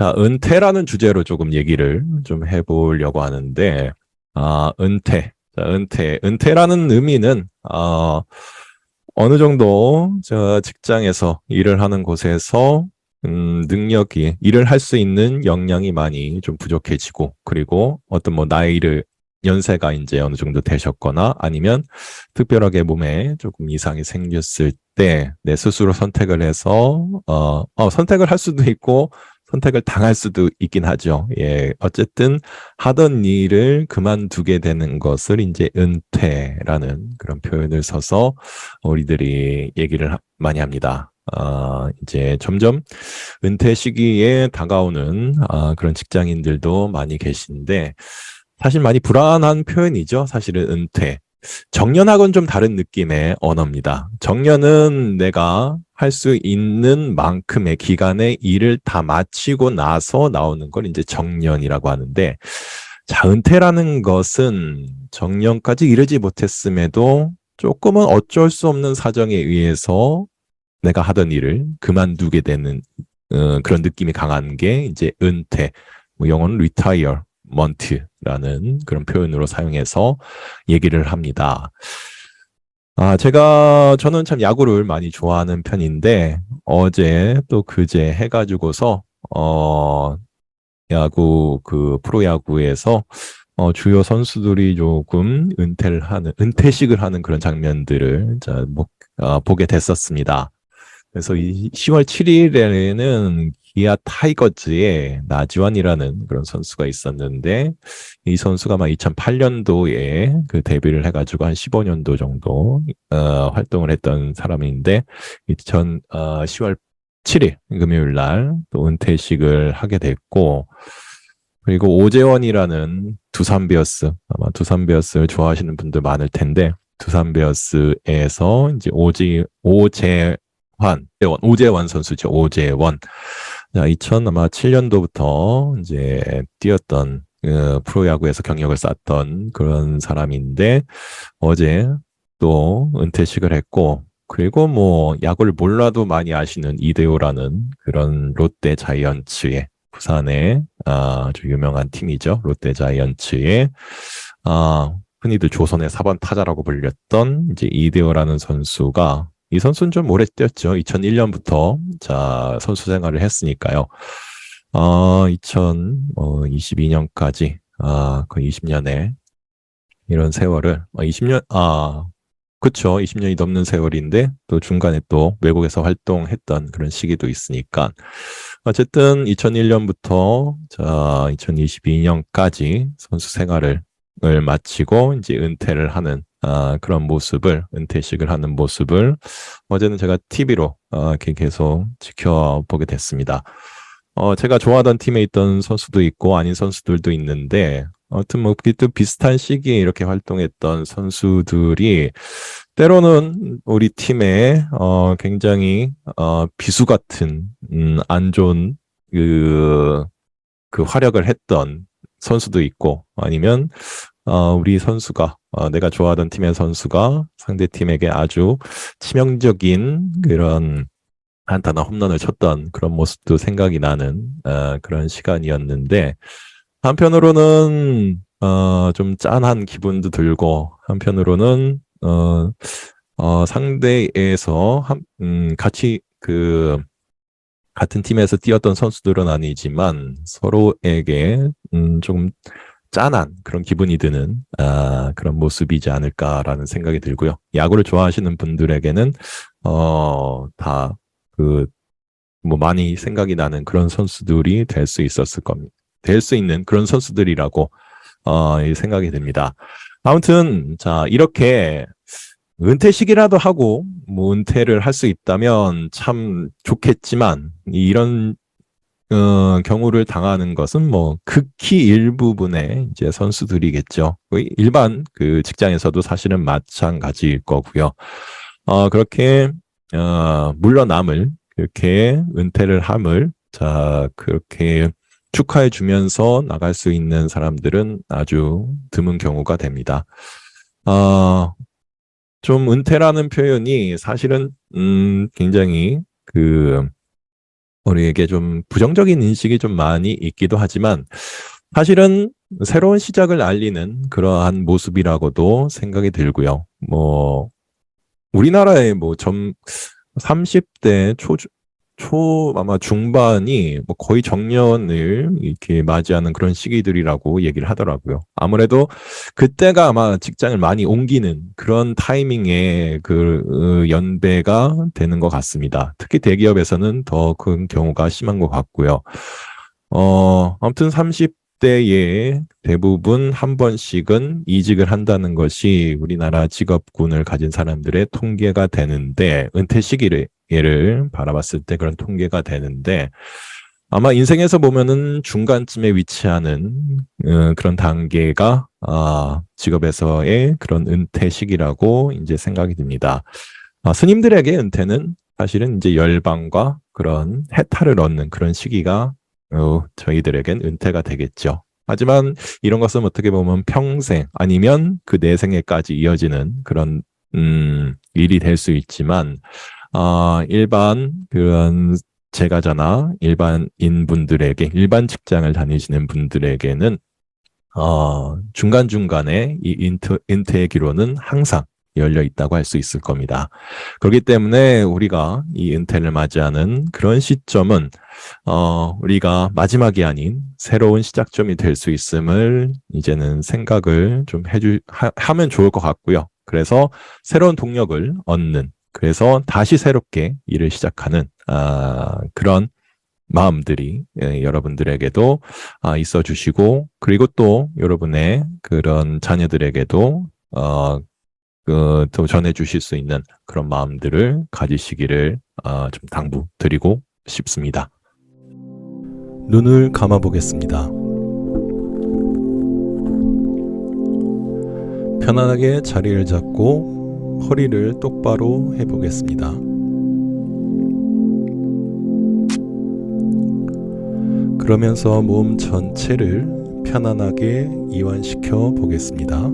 자, 은퇴라는 주제로 조금 얘기를 좀 해보려고 하는데, 아, 은퇴. 자, 은퇴. 은퇴라는 의미는, 어, 어느 정도, 저 직장에서 일을 하는 곳에서, 음, 능력이, 일을 할 수 있는 역량이 많이 좀 부족해지고, 그리고 어떤 뭐 나이를, 연세가 이제 어느 정도 되셨거나 아니면 특별하게 몸에 조금 이상이 생겼을 때 내 스스로 선택을 해서, 어, 어, 선택을 할 수도 있고, 선택을 당할 수도 있긴 하죠. 예. 어쨌든 하던 일을 그만두게 되는 것을 이제 은퇴라는 그런 표현을 써서 우리들이 얘기를 하- 많이 합니다. 아, 이제 점점 은퇴 시기에 다가오는 아, 그런 직장인들도 많이 계신데 사실 많이 불안한 표현이죠. 사실은 은퇴. 정년하고는 좀 다른 느낌의 언어입니다. 정년은 내가 할 수 있는 만큼의 기간의 일을 다 마치고 나서 나오는 걸 이제 정년이라고 하는데, 자, 은퇴라는 것은 정년까지 이르지 못했음에도 조금은 어쩔 수 없는 사정에 의해서 내가 하던 일을 그만두게 되는 어, 그런 느낌이 강한 게 이제 은퇴, 뭐 영어는 retirement라는 그런 표현으로 사용해서 얘기를 합니다. 아, 제가, 저는 참 야구를 많이 좋아하는 편인데, 어제 또 그제 해가지고서, 어, 야구, 그, 프로야구에서, 어, 주요 선수들이 조금 은퇴를 하는, 은퇴식을 하는 그런 장면들을, 자, 뭐, 어, 보게 됐었습니다. 그래서 이 10월 7일에는 기아 타이거즈의 나지완이라는 그런 선수가 있었는데, 이 선수가 아마 2008년도에 그 데뷔를 해가지고 한 15년도 정도 어, 활동을 했던 사람인데 2000 어, 10월 7일 금요일 날 또 은퇴식을 하게 됐고 그리고 오재원이라는 두산 베어스 아마 두산 베어스를 좋아하시는 분들 많을 텐데 두산 베어스에서 이제 오지 오재환 오재원 선수죠 오재원 자 2000 아마 7년도부터 이제 뛰었던 그 프로야구에서 경력을 쌓았던 그런 사람인데 어제 또 은퇴식을 했고 그리고 뭐 야구를 몰라도 많이 아시는 이대호라는 그런 롯데 자이언츠의 부산의 아주 유명한 팀이죠. 롯데 자이언츠의 아 흔히들 조선의 4번 타자라고 불렸던 이제 이대호라는 선수가 이 선수는 좀 오래 뛰었죠 2001년부터 자 선수 생활을 했으니까요. 어, 2022년까지, 아, 거의 20년에 이런 세월을, 아, 20년, 아, 그쵸. 20년이 넘는 세월인데, 또 중간에 또 외국에서 활동했던 그런 시기도 있으니까, 어쨌든 2001년부터, 자, 2022년까지 선수 생활을 을 마치고, 이제 은퇴를 하는, 아, 그런 모습을, 은퇴식을 하는 모습을 어제는 제가 TV로, 아, 계속 지켜보게 됐습니다. 어, 제가 좋아하던 팀에 있던 선수도 있고 아닌 선수들도 있는데, 아무튼 뭐, 또 비슷한 시기에 이렇게 활동했던 선수들이 때로는 우리 팀에, 어, 굉장히, 어, 비수 같은, 음, 안 좋은, 그, 그 활약을 했던 선수도 있고, 아니면, 어, 우리 선수가, 어, 내가 좋아하던 팀의 선수가 상대 팀에게 아주 치명적인 그런 안타나 홈런을 쳤던 그런 모습도 생각이 나는 어, 그런 시간이었는데 한편으로는 어, 좀 짠한 기분도 들고 한편으로는 어, 어, 상대에서 한, 음, 같이 그 같은 팀에서 뛰었던 선수들은 아니지만 서로에게 음, 조금 짠한 그런 기분이 드는 아, 그런 모습이지 않을까라는 생각이 들고요. 야구를 좋아하시는 분들에게는 어, 다 그, 뭐, 많이 생각이 나는 그런 선수들이 될 수 있었을 겁니다. 될 수 있는 그런 선수들이라고, 어, 이 생각이 듭니다. 아무튼, 자, 이렇게 은퇴식이라도 하고, 뭐, 은퇴를 할 수 있다면 참 좋겠지만, 이런, 어, 경우를 당하는 것은 뭐, 극히 일부분의 이제 선수들이겠죠. 일반 그 직장에서도 사실은 마찬가지일 거고요. 어, 그렇게 어, 물러남을, 그렇게 은퇴를 함을, 자, 그렇게 축하해 주면서 나갈 수 있는 사람들은 아주 드문 경우가 됩니다. 어, 좀 은퇴라는 표현이 사실은, 음, 굉장히 그, 우리에게 좀 부정적인 인식이 좀 많이 있기도 하지만 사실은 새로운 시작을 알리는 그러한 모습이라고도 생각이 들고요. 뭐 우리나라의 뭐 점 30대 초, 초 아마 중반이 뭐 거의 정년을 이렇게 맞이하는 그런 시기들이라고 얘기를 하더라고요. 아무래도 그때가 아마 직장을 많이 옮기는 그런 타이밍에 그 어, 연배가 되는 것 같습니다. 특히 대기업에서는 더 큰 경우가 심한 것 같고요. 어, 아무튼 30대에 대부분 한 번씩은 이직을 한다는 것이 우리나라 직업군을 가진 사람들의 통계가 되는데, 은퇴 시기를, 얘를 바라봤을 때 그런 통계가 되는데, 아마 인생에서 보면은 중간쯤에 위치하는 어, 그런 단계가 아, 직업에서의 그런 은퇴 시기라고 이제 생각이 듭니다. 아, 스님들에게 은퇴는 사실은 이제 열방과 그런 해탈을 얻는 그런 시기가 어, 저희들에겐 은퇴가 되겠죠. 하지만 이런 것은 어떻게 보면 평생 아니면 그 내생에까지 이어지는 그런 음, 일이 될 수 있지만 아, 일반 그런 제가자나 일반인 분들에게 일반 직장을 다니시는 분들에게는 어, 중간중간에 이 인트, 은퇴의 기로는 항상 열려 있다고 할 수 있을 겁니다. 그렇기 때문에 우리가 이 은퇴를 맞이하는 그런 시점은 어, 우리가 마지막이 아닌 새로운 시작점이 될 수 있음을 이제는 생각을 좀 해주 하, 하면 좋을 것 같고요. 그래서 새로운 동력을 얻는 그래서 다시 새롭게 일을 시작하는 아, 그런 마음들이 예, 여러분들에게도 아, 있어 주시고 그리고 또 여러분의 그런 자녀들에게도 어, 그, 또 전해 주실 수 있는 그런 마음들을 가지시기를 어, 좀 당부드리고 싶습니다. 눈을 감아 보겠습니다. 편안하게 자리를 잡고 허리를 똑바로 해보겠습니다. 그러면서 몸 전체를 편안하게 이완시켜 보겠습니다.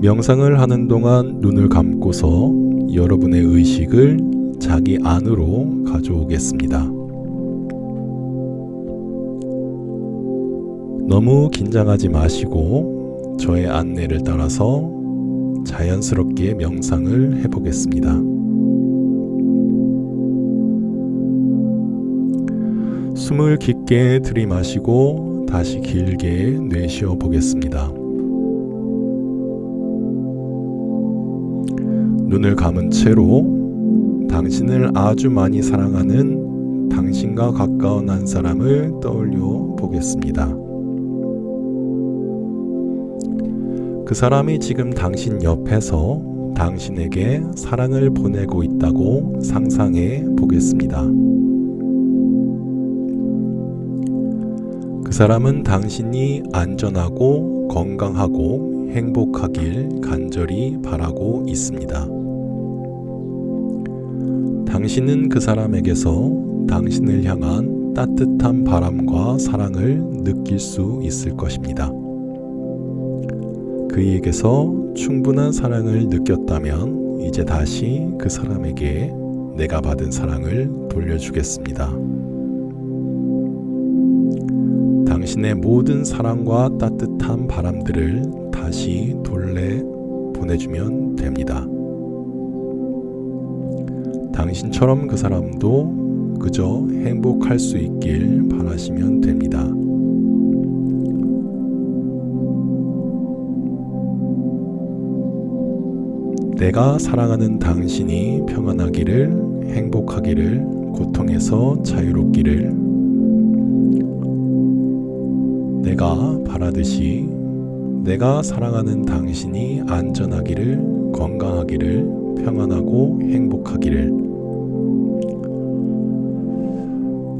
명상을 하는 동안 눈을 감고서 여러분의 의식을 자기 안으로 가져오겠습니다. 너무 긴장하지 마시고 저의 안내를 따라서 자연스럽게 명상을 해보겠습니다. 숨을 깊게 들이마시고 다시 길게 내쉬어 보겠습니다. 눈을 감은 채로 당신을 아주 많이 사랑하는 당신과 가까운 한 사람을 떠올려 보겠습니다. 그 사람이 지금 당신 옆에서 당신에게 사랑을 보내고 있다고 상상해 보겠습니다. 그 사람은 당신이 안전하고 건강하고 행복하길 간절히 바라고 있습니다. 당신은 그 사람에게서 당신을 향한 따뜻한 바람과 사랑을 느낄 수 있을 것입니다. 그에게서 충분한 사랑을 느꼈다면 이제 다시 그 사람에게 내가 받은 사랑을 돌려주겠습니다. 당신의 모든 사랑과 따뜻한 바람들을 다시 돌려 보내주면 됩니다. 당신처럼 그 사람도 그저 행복할 수 있길 바라시면 됩니다. 내가 사랑하는 당신이 평안하기를, 행복하기를, 고통에서 자유롭기를, 내가 바라듯이 내가 사랑하는 당신이 안전하기를, 건강하기를, 평안하고 행복하기를,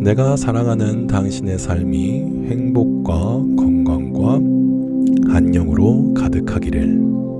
내가 사랑하는 당신의 삶이 행복과 건강과 안녕으로 가득하기를.